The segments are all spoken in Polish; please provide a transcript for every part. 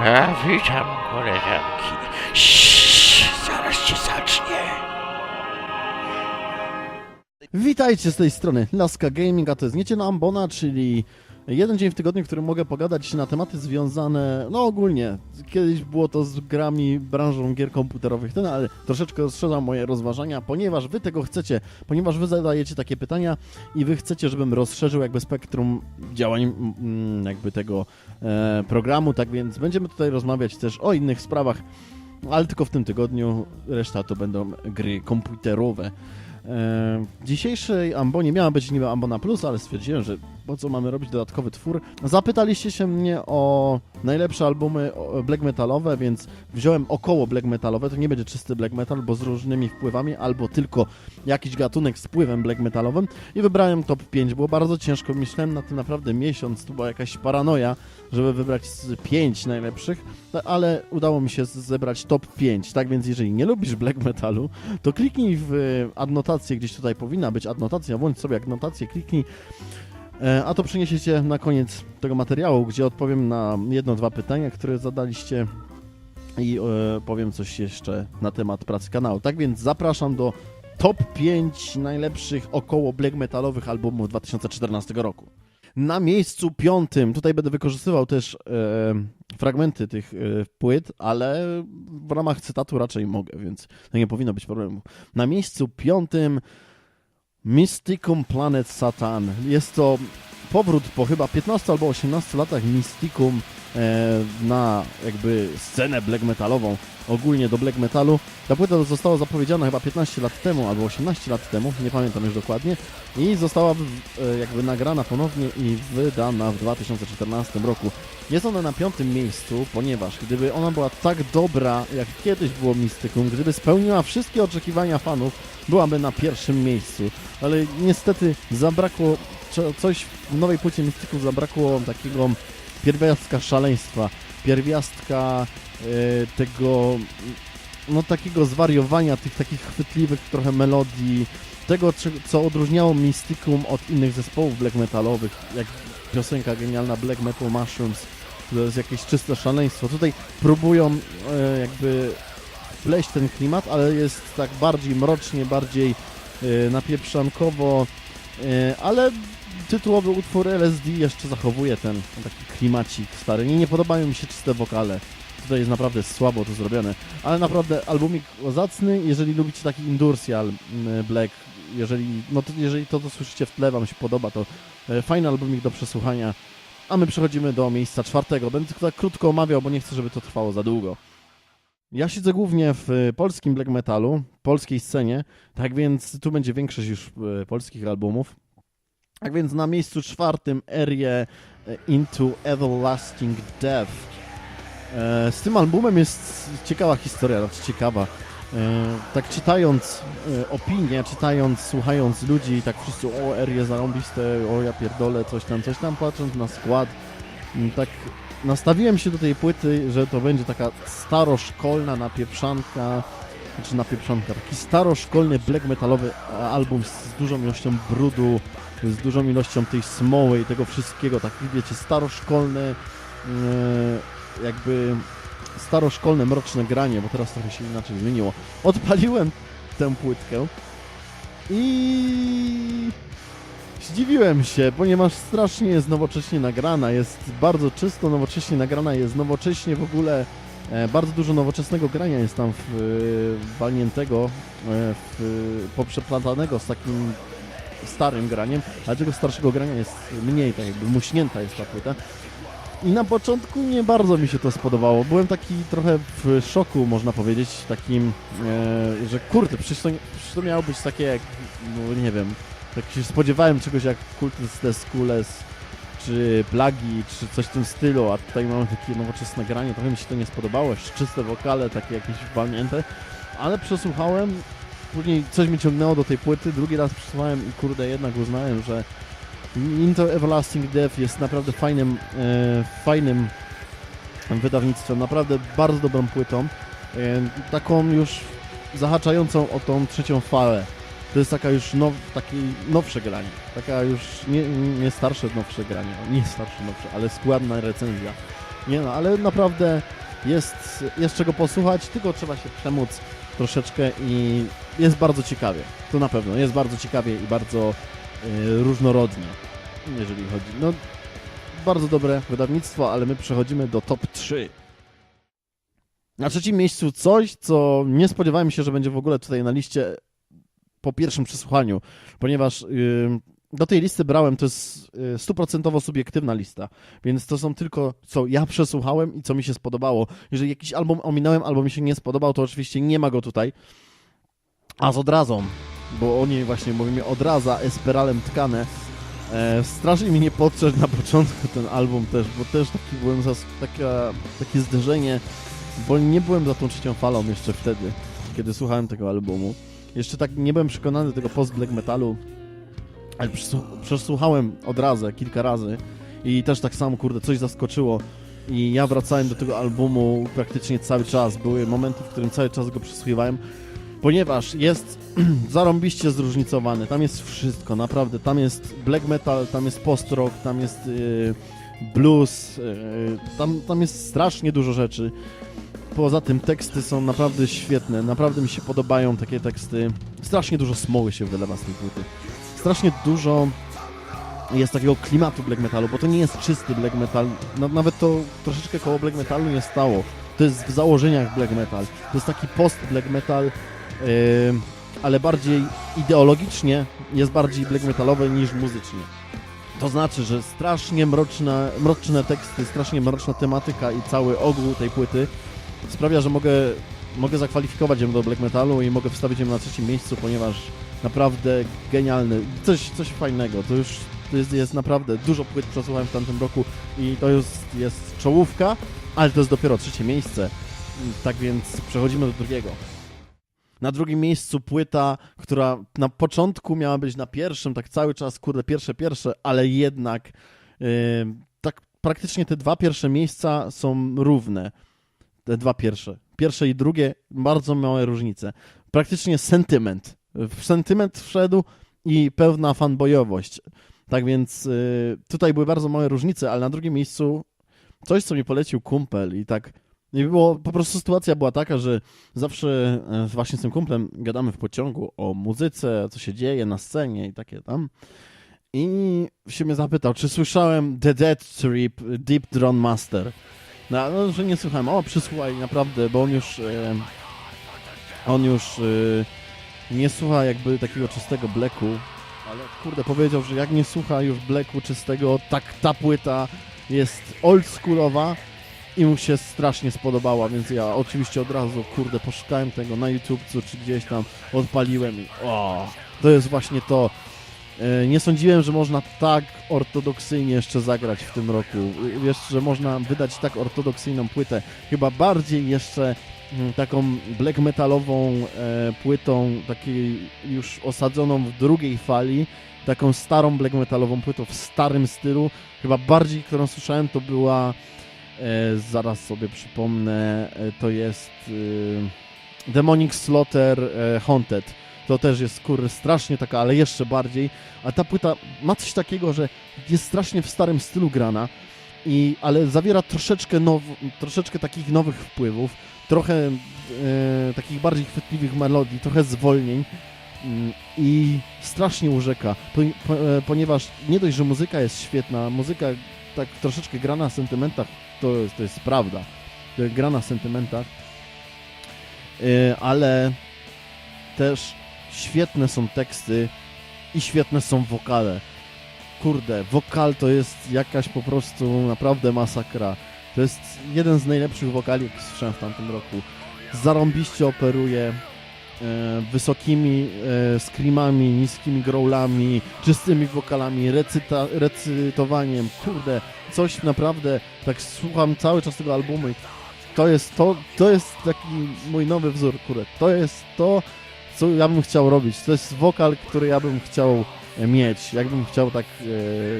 A, witam koleżanki. Ciii, zaraz się zacznie. Witajcie z tej strony Laska Gaming, a to jest Niecie na Ambona, czyli jeden dzień w tygodniu, w którym mogę pogadać na tematy związane, no ogólnie, kiedyś było to z grami, branżą gier komputerowych, ten, ale troszeczkę rozszerzam moje rozważania, ponieważ wy tego chcecie, ponieważ wy zadajecie takie pytania i wy chcecie, żebym rozszerzył jakby spektrum działań mm, jakby tego e, programu, tak więc będziemy tutaj rozmawiać też o innych sprawach, ale tylko w tym tygodniu, reszta to będą gry komputerowe. E, W dzisiejszej Ambonie miała być niby Ambona Plus, ale stwierdziłem, że po co mamy robić dodatkowy twór. Zapytaliście się mnie o najlepsze albumy o- black metalowe, więc wziąłem około black metalowe. To nie będzie czysty black metal, bo z różnymi wpływami, albo tylko jakiś gatunek z wpływem black metalowym. I wybrałem top 5. Było bardzo ciężko. Myślałem na tym naprawdę miesiąc. To była jakaś paranoja, żeby wybrać z 5 najlepszych, no, ale udało mi się zebrać top 5. Tak więc, jeżeli nie lubisz black metalu, to kliknij w e, adnotację, gdzieś tutaj powinna być adnotacja, włącz sobie adnotację, kliknij, e, a to przyniesie cię na koniec tego materiału, gdzie odpowiem na jedno, dwa pytania, które zadaliście i e, powiem coś jeszcze na temat pracy kanału. Tak więc zapraszam do top 5 najlepszych około black metalowych albumów 2014 roku. Na miejscu piątym, tutaj będę wykorzystywał też e, fragmenty tych e, płyt, ale w ramach cytatu raczej mogę, więc to nie powinno być problemu. Na miejscu piątym Mysticum Planet Satan. Jest to powrót po chyba 15 albo 18 latach Mysticum na jakby scenę black metalową, ogólnie do black metalu. Ta płyta została zapowiedziana chyba 15 lat temu albo 18 lat temu, nie pamiętam już dokładnie, i została e, jakby nagrana ponownie i wydana w 2014 roku. Jest ona na piątym miejscu, ponieważ gdyby ona była tak dobra, jak kiedyś było Mysticum, gdyby spełniła wszystkie oczekiwania fanów, byłaby na pierwszym miejscu. Ale niestety zabrakło coś w nowej płycie Mysticum zabrakło takiego pierwiastka szaleństwa, pierwiastka e, tego no takiego zwariowania, tych takich chwytliwych trochę melodii, tego co odróżniało Mysticum od innych zespołów black metalowych, jak piosenka genialna Black Metal Mushrooms, to jest jakieś czyste szaleństwo. Tutaj próbują e, jakby wpleść ten klimat, ale jest tak bardziej mrocznie, bardziej e, napieprzankowo, ale tytułowy utwór LSD jeszcze zachowuje ten taki klimacik stary. Nie, nie podobają mi się czyste wokale. Tutaj jest naprawdę słabo to zrobione, ale naprawdę albumik zacny, jeżeli lubicie taki industrial mm, black, jeżeli, no to jeżeli to, co słyszycie w tle wam się podoba, to e, fajny albumik do przesłuchania. A my przechodzimy do miejsca czwartego. Będę tak krótko omawiał, bo nie chcę, żeby to trwało za długo. Ja siedzę głównie w e, polskim black metalu, polskiej scenie, tak więc tu będzie większość już e, polskich albumów. Tak więc na miejscu czwartym Erię e, Into Everlasting Death. E, Z tym albumem jest ciekawa historia, znaczy ciekawa. E, Tak czytając opinie, czytając, słuchając ludzi, tak wszyscy o Erie zarąbiste, o ja pierdolę, coś tam, coś tam, patrząc na skład, tak nastawiłem się do tej płyty, że to będzie taka staroszkolna napieprzanka, znaczy napieprzanka, taki staroszkolny black metalowy album z dużą ilością brudu, z dużą ilością tej smoły i tego wszystkiego, tak wiecie, staroszkolne e, jakby staroszkolne, mroczne granie, bo teraz trochę się inaczej zmieniło. Odpaliłem tę płytkę i zdziwiłem się, ponieważ strasznie jest nowocześnie nagrana, jest bardzo czysto nowocześnie nagrana, jest nowocześnie w ogóle e, bardzo dużo nowoczesnego grania jest tam w, e, walniętego, w, poprzeplatanego z takim starym graniem, ale tego starszego grania jest mniej, tak jakby muśnięta jest ta płyta. I na początku nie bardzo mi się to spodobało. Byłem taki trochę w szoku, można powiedzieć, takim, e, że kurde, przecież to, przecież to miało być takie jak, no nie wiem, tak się spodziewałem czegoś jak Cultist des Schools, czy Plagi, czy coś w tym stylu, a tutaj mamy takie nowoczesne granie, trochę mi się to nie spodobało, czyste wokale, takie jakieś walnięte, ale przesłuchałem, później coś mnie ciągnęło do tej płyty, drugi raz przesłuchałem i kurde, jednak uznałem, że Into Everlasting Death jest naprawdę fajnym, e, fajnym wydawnictwem, naprawdę bardzo dobrą płytą, e, taką już zahaczającą o tą trzecią falę. To jest taka już now, takie nowsze granie, taka już nie, nie starsze, nowsze granie, nie starsze, nowsze, ale składna recenzja. Nie no, ale naprawdę jest, jest czego posłuchać, tylko trzeba się przemóc troszeczkę i jest bardzo ciekawie. To na pewno, jest bardzo ciekawie i bardzo y, różnorodnie, jeżeli chodzi. No, bardzo dobre wydawnictwo, ale my przechodzimy do top 3. Na trzecim miejscu coś, co nie spodziewałem się, że będzie w ogóle tutaj na liście po pierwszym przesłuchaniu, ponieważ y, do tej listy brałem, to jest y, stuprocentowo subiektywna lista, więc to są tylko, co ja przesłuchałem i co mi się spodobało. Jeżeli jakiś album ominąłem albo mi się nie spodobał, to oczywiście nie ma go tutaj. A z odrazą, bo oni właśnie mówimy odraza, esperalem tkane. E, strasznie mi nie podszedł na początku ten album też, bo też taki byłem za, taka, takie zderzenie, bo nie byłem za tą trzecią falą jeszcze wtedy, kiedy słuchałem tego albumu. Jeszcze tak nie byłem przekonany do tego post-black metalu, ale przesłu- przesłuchałem odrazę kilka razy i też tak samo, kurde, coś zaskoczyło. I ja wracałem do tego albumu praktycznie cały czas. Były momenty, w którym cały czas go przesłuchiwałem, ponieważ jest zarąbiście zróżnicowany. Tam jest wszystko, naprawdę. Tam jest black metal, tam jest post-rock, tam jest yy, blues, yy, tam, tam jest strasznie dużo rzeczy. Poza tym teksty są naprawdę świetne, naprawdę mi się podobają takie teksty. Strasznie dużo smoły się wylewa z tej płyty. Strasznie dużo jest takiego klimatu black metalu, bo to nie jest czysty black metal. Nawet to troszeczkę koło black metalu nie stało. To jest w założeniach black metal. To jest taki post black metal, ale bardziej ideologicznie jest bardziej black metalowy niż muzycznie. To znaczy, że strasznie mroczne, mroczne teksty, strasznie mroczna tematyka i cały ogół tej płyty sprawia, że mogę, mogę zakwalifikować ją do black metalu i mogę wstawić ją na trzecim miejscu, ponieważ naprawdę genialny, coś, coś fajnego. To już to jest, jest naprawdę dużo płyt przesłuchałem w tamtym roku i to jest, jest czołówka, ale to jest dopiero trzecie miejsce. Tak więc przechodzimy do drugiego. Na drugim miejscu płyta, która na początku miała być na pierwszym, tak cały czas, kurde, pierwsze, pierwsze, ale jednak yy, tak praktycznie te dwa pierwsze miejsca są równe. Te dwa pierwsze. Pierwsze i drugie, bardzo małe różnice. Praktycznie sentyment. W sentyment wszedł i pełna fanboyowość. Tak więc y, tutaj były bardzo małe różnice, ale na drugim miejscu coś, co mi polecił kumpel i tak i było, po prostu sytuacja była taka, że zawsze e, właśnie z tym kumplem gadamy w pociągu o muzyce, co się dzieje na scenie i takie tam. I się mnie zapytał, czy słyszałem The Dead Trip Deep Drone Master. No, no, że nie słuchałem. O, przysłuchaj, naprawdę, bo on już e, on już e, nie słucha jakby takiego czystego blacku, ale kurde, powiedział, że jak nie słucha już blacku czystego, tak ta płyta jest oldschoolowa i mu się strasznie spodobała, więc ja oczywiście od razu, kurde, poszukałem tego na YouTube czy gdzieś tam, odpaliłem i o, to jest właśnie to. E, Nie sądziłem, że można tak ortodoksyjnie jeszcze zagrać w tym roku. Wiesz, że można wydać tak ortodoksyjną płytę. Chyba bardziej jeszcze mm, taką black metalową e, płytą, takiej już osadzoną w drugiej fali, taką starą black metalową płytą w starym stylu. Chyba bardziej, którą słyszałem, to była, zaraz sobie przypomnę, e, to jest e, Demonic Slaughter e, Haunted. To też jest kur strasznie taka, ale jeszcze bardziej. A ta płyta ma coś takiego, że jest strasznie w starym stylu grana, i, ale zawiera troszeczkę, now, troszeczkę takich nowych wpływów, trochę e, takich bardziej chwytliwych melodii, trochę zwolnień mm, i strasznie urzeka, po, po, e, ponieważ nie dość, że muzyka jest świetna, muzyka tak troszeczkę gra na sentymentach, to jest, to jest prawda, to gra na sentymentach, e, ale też świetne są teksty i świetne są wokale. Kurde, wokal to jest jakaś po prostu naprawdę masakra. To jest jeden z najlepszych wokali, jaki słyszałem w tamtym roku. Zarąbiście operuje wysokimi e, screamami, niskimi growlami, czystymi wokalami, recyta, recytowaniem. Kurde, coś naprawdę, tak słucham cały czas tego albumu i to jest to, to jest taki mój nowy wzór, kurde. To jest to, co ja bym chciał robić. To jest wokal, który ja bym chciał e, mieć, jakbym chciał tak e,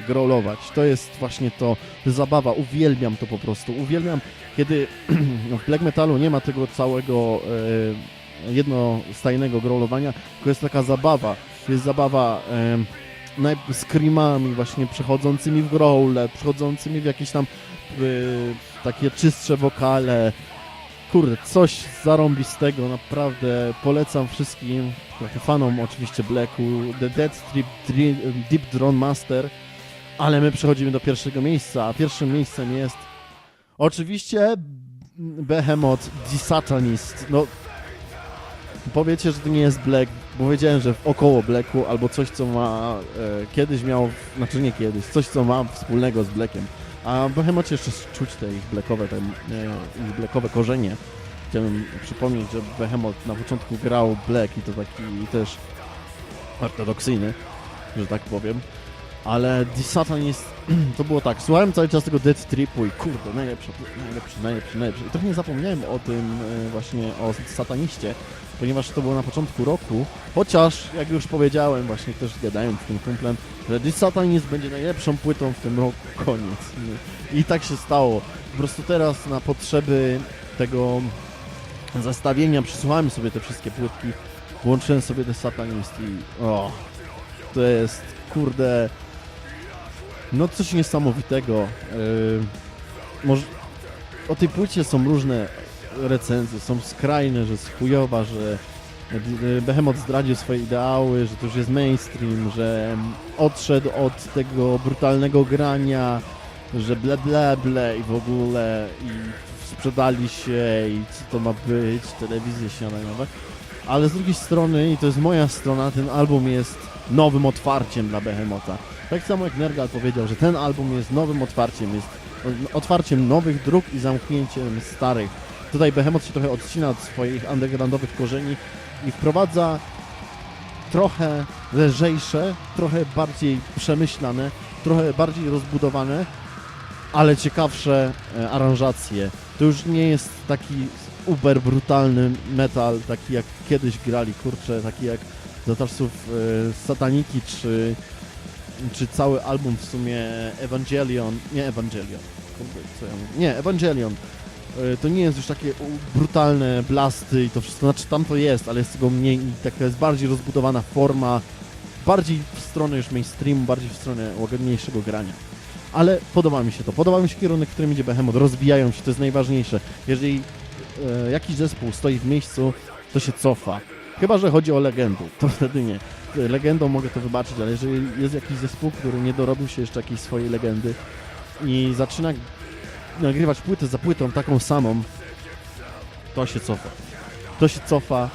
growlować. To jest właśnie to, zabawa, uwielbiam to po prostu. Uwielbiam, kiedy w black metalu nie ma tego całego e, jednostajnego growlowania, tylko jest taka zabawa. Jest zabawa e, screamami właśnie przechodzącymi w growle, przechodzącymi w jakieś tam y, takie czystsze wokale. Kurde, coś zarąbistego, naprawdę polecam wszystkim fanom oczywiście Blacku, The Dead Strip Deep Drone Master, ale my przechodzimy do pierwszego miejsca, a pierwszym miejscem jest oczywiście Behemoth The Satanist. No, powiecie, że to nie jest Black, bo wiedziałem, że około Blacku albo coś, co ma e, kiedyś miał, znaczy nie kiedyś, coś, co ma wspólnego z Blackiem. A w Behemothie jeszcze czuć te ich blackowe, te, e, ich korzenie. Chciałbym przypomnieć, że Behemoth na początku grał Black i to taki też ortodoksyjny, że tak powiem. Ale The Satanist to było tak, słuchałem cały czas tego Dead Tripu i kurde, najlepsze, najlepsze, najlepsze, najlepsze. I trochę nie zapomniałem o tym e, właśnie, o Sataniście, ponieważ to było na początku roku, chociaż, jak już powiedziałem, właśnie też gadając z tym kumplem, że The Satanist będzie najlepszą płytą w tym roku, koniec. I tak się stało. Po prostu teraz na potrzeby tego zestawienia przysłuchałem sobie te wszystkie płytki, włączyłem sobie The Satanist i o, to jest, kurde, no coś niesamowitego. Yy, może o tej płycie są różne recenzje, są skrajne, że chujowa, że yy, Behemoth zdradził swoje ideały, że to już jest mainstream, że odszedł od tego brutalnego grania, że ble ble ble i w ogóle i sprzedali się i co to ma być, telewizje śniadaniowe. Ale z drugiej strony, i to jest moja strona, ten album jest nowym otwarciem dla Behemota. Tak samo jak Nergal powiedział, że ten album jest nowym otwarciem, jest otwarciem nowych dróg i zamknięciem starych. Tutaj Behemoth się trochę odcina od swoich undergroundowych korzeni i wprowadza trochę lżejsze, trochę bardziej przemyślane, trochę bardziej rozbudowane, ale ciekawsze e, aranżacje. To już nie jest taki uber brutalny metal, taki jak kiedyś grali, kurczę, taki jak za czasów e, Sataniki, czy, czy cały album w sumie Evangelion, nie Evangelion, co ja mówię? nie, Evangelion. E, To nie jest już takie u- brutalne blasty i to wszystko, znaczy tam to jest, ale jest tego mniej i taka jest bardziej rozbudowana forma, bardziej w stronę już mainstreamu, bardziej w stronę łagodniejszego grania. Ale podoba mi się to, podoba mi się kierunek, w którym idzie Behemoth, rozwijają się, to jest najważniejsze. Jeżeli jakiś zespół stoi w miejscu, to się cofa. Chyba, że chodzi o legendę, to wtedy nie. Legendą mogę to wybaczyć, ale jeżeli jest jakiś zespół, który nie dorobił się jeszcze jakiejś swojej legendy i zaczyna nagrywać płytę za płytą taką samą, to się cofa. To się cofa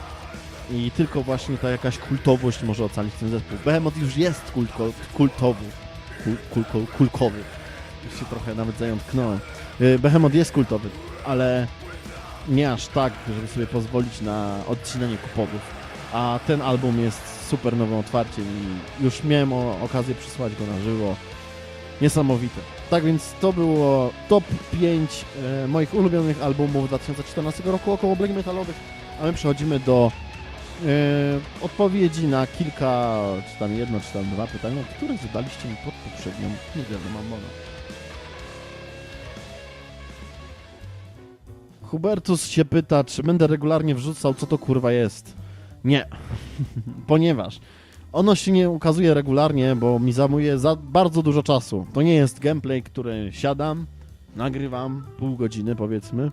i tylko właśnie ta jakaś kultowość może ocalić ten zespół. Behemoth już jest kulko, kultowy. Kul, kulko, kulkowy. Już się trochę nawet zajątknąłem. Y, Behemoth jest kultowy, ale nie aż tak, żeby sobie pozwolić na odcinanie kupowów. A ten album jest super nowym otwarciem i już miałem okazję przysłać go na żywo. Niesamowite. Tak więc to było top 5 e, moich ulubionych albumów 2014 roku około black metalowych, a my przechodzimy do e, odpowiedzi na kilka, czy tam jedno, czy tam dwa pytania, które zadaliście mi pod poprzednią niedzielną mamona. Hubertus się pyta, czy będę regularnie wrzucał, co to kurwa jest. Nie, ponieważ ono się nie ukazuje regularnie, bo mi zajmuje za bardzo dużo czasu. To nie jest gameplay, który siadam, nagrywam pół godziny powiedzmy,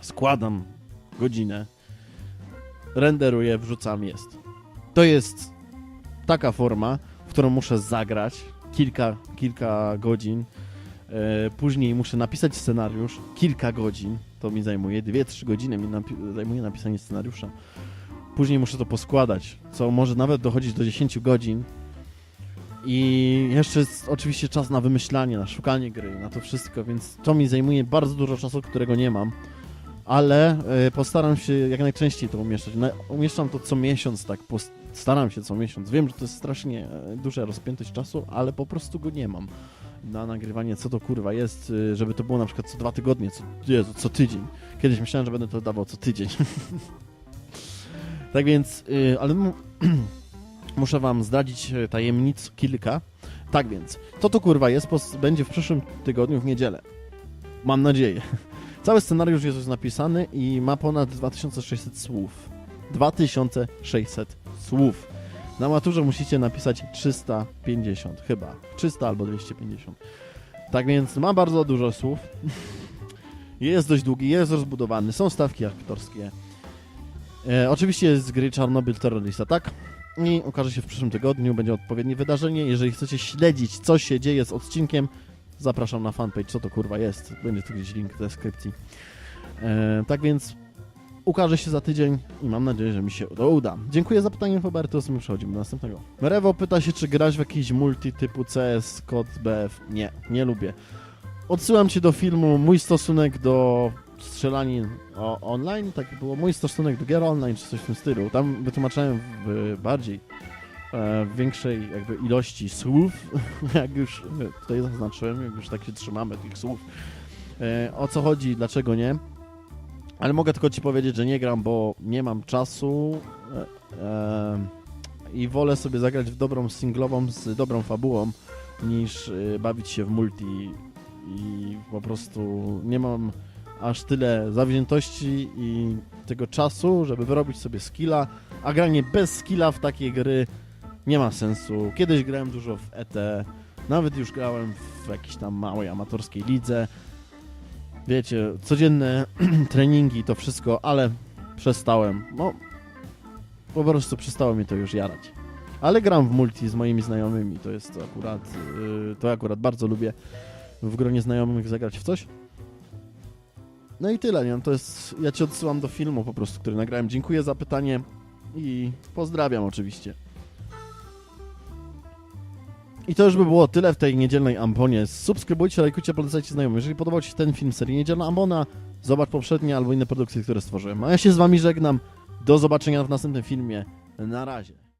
składam godzinę, renderuję, wrzucam, jest. To jest taka forma, w którą muszę zagrać kilka, kilka godzin. E, później muszę napisać scenariusz, kilka godzin. To mi zajmuje, 2-3 godziny mi napi- zajmuje napisanie scenariusza. Później muszę to poskładać, co może nawet dochodzić do 10 godzin. I jeszcze jest oczywiście czas na wymyślanie, na szukanie gry, na to wszystko, więc to mi zajmuje bardzo dużo czasu, którego nie mam. Ale e, postaram się jak najczęściej to umieszczać. Na, umieszczam to co miesiąc, tak. Post- staram się co miesiąc. Wiem, że to jest strasznie e, duża rozpiętość czasu, ale po prostu go nie mam na nagrywanie, co to kurwa jest, y, żeby to było na przykład co dwa tygodnie, co, Jezu, co tydzień. Kiedyś myślałem, że będę to dawał co tydzień. tak więc, y, ale mu, muszę wam zdradzić y, tajemnic kilka. Tak więc, to to kurwa jest, będzie w przyszłym tygodniu w niedzielę. Mam nadzieję. Cały scenariusz jest już napisany i ma ponad 2600 słów. 2600 słów. Na maturze musicie napisać 350, chyba. 300 albo 250. Tak więc ma bardzo dużo słów. Jest dość długi, jest rozbudowany, są stawki aktorskie. E, oczywiście jest z gry Czarnobyl Terrorista, tak? I ukaże się w przyszłym tygodniu, będzie odpowiednie wydarzenie. Jeżeli chcecie śledzić, co się dzieje z odcinkiem, zapraszam na fanpage, co to kurwa jest. Będzie tu gdzieś link w deskrypcji. E, tak więc ukaże się za tydzień i mam nadzieję, że mi się to uda. Dziękuję za pytanie, Roberto, my przechodzimy do następnego. Rewo pyta się, czy grać w jakiś multi typu CS, kod BF. Nie, nie lubię. Odsyłam cię do filmu Mój stosunek do strzelanin online, tak było mój stosunek do gier online, czy coś w tym stylu. Tam wytłumaczałem w bardziej, e, w większej jakby ilości słów, jak już e, tutaj zaznaczyłem, jak już tak się trzymamy tych słów, e, o co chodzi, dlaczego nie. Ale mogę tylko ci powiedzieć, że nie gram, bo nie mam czasu e, e, i wolę sobie zagrać w dobrą singlową z dobrą fabułą, niż e, bawić się w multi i po prostu nie mam aż tyle zawziętości i tego czasu, żeby wyrobić sobie skilla, a granie bez skilla w takie gry nie ma sensu. Kiedyś grałem dużo w ET, nawet już grałem w jakiejś tam małej amatorskiej lidze. Wiecie, codzienne treningi, to wszystko, ale przestałem. No, po prostu przestało mnie to już jarać. Ale gram w multi z moimi znajomymi, to jest akurat, yy, to akurat bardzo lubię w gronie znajomych zagrać w coś. No i tyle, nie? To jest, ja cię odsyłam do filmu po prostu, który nagrałem. Dziękuję za pytanie i pozdrawiam oczywiście. I to już by było tyle w tej niedzielnej ambonie. Subskrybujcie, lajkujcie, polecajcie znajomym. Jeżeli podobał Ci się ten film serii Niedzielna Ambona, zobacz poprzednie albo inne produkcje, które stworzyłem. A ja się z Wami żegnam. Do zobaczenia w następnym filmie. Na razie.